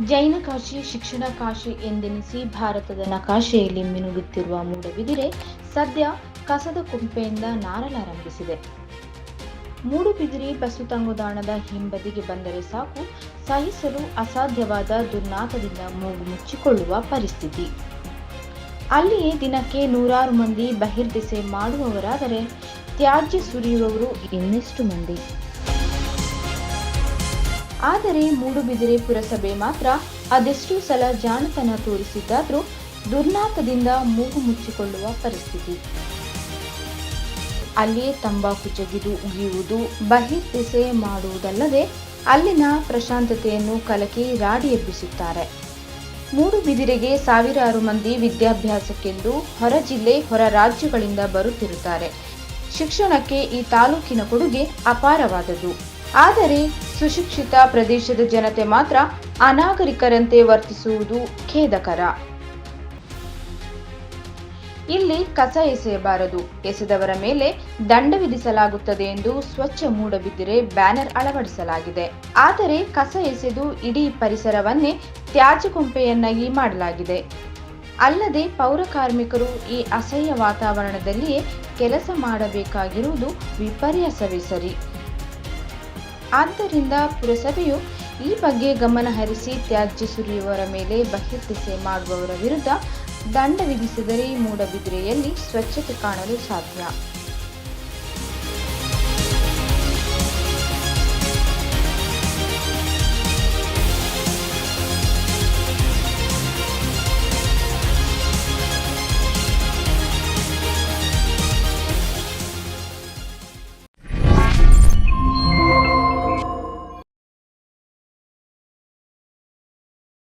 ಜೈನ ಕಾಶಿ, ಶಿಕ್ಷಣ ಕಾಶಿ ಎಂದೆನಿಸಿ ಭಾರತದ ನಕಾಶೆಯಲ್ಲಿ ಮಿನುಗುತ್ತಿರುವ ಮೂಡಬಿದಿರೆ ಸದ್ಯ ಕಸದ ಕುಂಪೆಯಿಂದ ನಾರಲಾರಂಭಿಸಿದೆ ಮೂಡುಬಿದಿರಿ ಬಸ್ಸು ತಂಗುದಾಣದ ಹಿಂಬದಿಗೆ ಬಂದರೆ ಸಾಕು, ಸಹಿಸಲು ಅಸಾಧ್ಯವಾದ ದುರ್ನಾತದಿಂದ ಮೂಗು ಮುಚ್ಚಿಕೊಳ್ಳುವ ಪರಿಸ್ಥಿತಿ. ಅಲ್ಲಿಯೇ ದಿನಕ್ಕೆ ನೂರಾರು ಮಂದಿ ಬಹಿರ್ದೆಸೆ ಮಾಡುವವರಾದರೆ ತ್ಯಾಜ್ಯ ಸುರಿಯುವವರು ಇನ್ನೆಷ್ಟು ಮಂದಿ? ಆದರೆ ಮೂಡುಬಿದಿರೆ ಪುರಸಭೆ ಮಾತ್ರ ಅದೆಷ್ಟು ಸಲ ಜಾಣತನ ತೋರಿಸಿದ್ದಾದರೂ ದುರ್ನಾಥದಿಂದ ಮೂಗು ಮುಚ್ಚಿಕೊಳ್ಳುವ ಪರಿಸ್ಥಿತಿ. ಅಲ್ಲಿಯೇ ತಂಬಾಕು ಜಗಿದು ಉಗಿಯುವುದು ಬಹಿರ್ದೆಸೆ ಮಾಡುವುದಲ್ಲದೆ ಅಲ್ಲಿನ ಪ್ರಶಾಂತತೆಯನ್ನು ಕಲಕಿ ರಾಡಿ ಎಬ್ಬಿಸುತ್ತಾರೆ. ಮೂಡುಬಿದಿರೆಗೆ ಸಾವಿರಾರು ಮಂದಿ ವಿದ್ಯಾಭ್ಯಾಸಕ್ಕೆಂದು ಹೊರ ಜಿಲ್ಲೆ, ಹೊರ ರಾಜ್ಯಗಳಿಂದ ಬರುತ್ತಿರುತ್ತಾರೆ. ಶಿಕ್ಷಣಕ್ಕೆ ಈ ತಾಲೂಕಿನ ಕೊಡುಗೆ ಅಪಾರವಾದದ್ದು. ಆದರೆ ಸುಶಿಕ್ಷಿತ ಪ್ರದೇಶದ ಜನತೆ ಮಾತ್ರ ಅನಾಗರಿಕರಂತೆ ವರ್ತಿಸುವುದು ಖೇದಕರ. ಇಲ್ಲಿ ಕಸ ಎಸೆಯಬಾರದು. ಎಸೆದವರ ಮೇಲೆ ದಂಡ ವಿಧಿಸಲಾಗುತ್ತದೆ ಎಂದು ಸ್ವಚ್ಛ ಮೂಡಬಿದ್ದರೆ ಬ್ಯಾನರ್ ಅಳವಡಿಸಲಾಗಿದೆ. ಆದರೆ ಕಸ ಎಸೆದು ಇಡೀ ಪರಿಸರವನ್ನೇ ತ್ಯಾಜ್ಯ ಕುಂಪೆಯನ್ನಾಗಿ ಮಾಡಲಾಗಿದೆ. ಅಲ್ಲದೆ ಪೌರ ಕಾರ್ಮಿಕರು ಈ ಅಸಹ್ಯ ವಾತಾವರಣದಲ್ಲಿಯೇ ಕೆಲಸ ಮಾಡಬೇಕಾಗಿರುವುದು ವಿಪರ್ಯಾಸವೇ ಸರಿ. ಆದ್ದರಿಂದ ಪುರಸಭೆಯು ಈ ಬಗ್ಗೆ ಗಮನ ಹರಿಸಿ ತ್ಯಾಜ್ಯ ಸುರಿಯುವವರ ಮೇಲೆ ಬಹಿರ್ದೆಸೆ ಮಾಡುವವರ ವಿರುದ್ಧ ದಂಡ ವಿಧಿಸಿದರೆ ಮೂಡಬಿದಿರೆಯಲ್ಲಿ ಸ್ವಚ್ಛತೆ ಕಾಣಲು ಸಾಧ್ಯ.